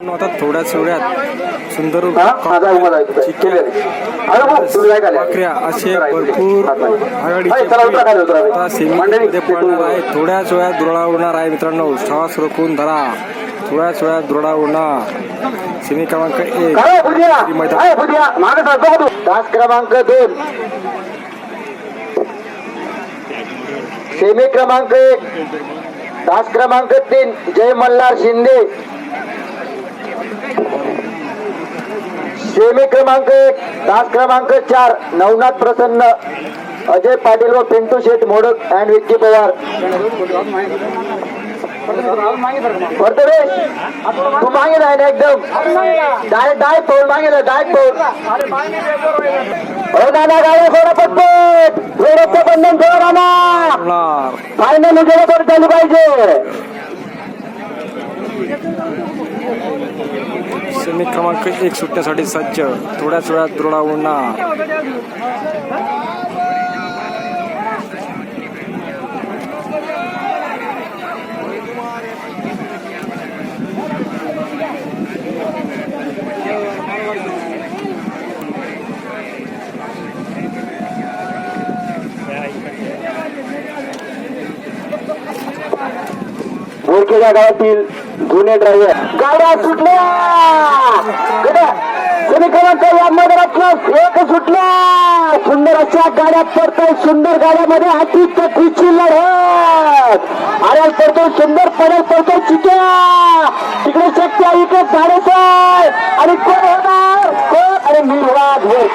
आता थोड्याच वेळात सुंदर? बकऱ्या असे भरपूर आघाडीचे सेमीमध्ये पडणार आहे. थोड्याच वेळात दुरळा होणार आहे मित्रांनो. श्वास रोखून धरा. थोड्याच वेळात दुरळा होणार सेमी क्रमांक एक. तास क्रमांक दोन. सेमी क्रमांक एक. तास क्रमांक तीन. जय मल्हार शिंदे. सेमी क्रमांक एक तास क्रमांक चार नवनाथ प्रसन्न अजय पाटील व पिंटू शेठ मोडक अँड विक्की पवार. रे तू मागे राहिले ना एकदम डायरेक्ट डाय फोन मागे डाय पौल हो दादा गाडी सोडा पटपट. वेळेचं बंधन ठेवा ना फायनल उजेडा झाली पाहिजे. सेमी क्रमांक एक सुटण्यासाठी सज्ज. थोड्याच वेळात दुरळा होणार गावातील जुने ड्रायव्हर गाड्या सुटल्या! गाड्या क्रमांक या मैदानातलं एक सुटल्या सुंदर अशा गाड्या पडतोय सुंदर गाड्यामध्ये हाती चक्रीची लढत! आड्याल पडतोय सुंदर पडेल पडतोय चिक्या! तिकडे शक्य इकडे झाडेसाय आणि कोण होणार? कोण? अरे निर्वाद वर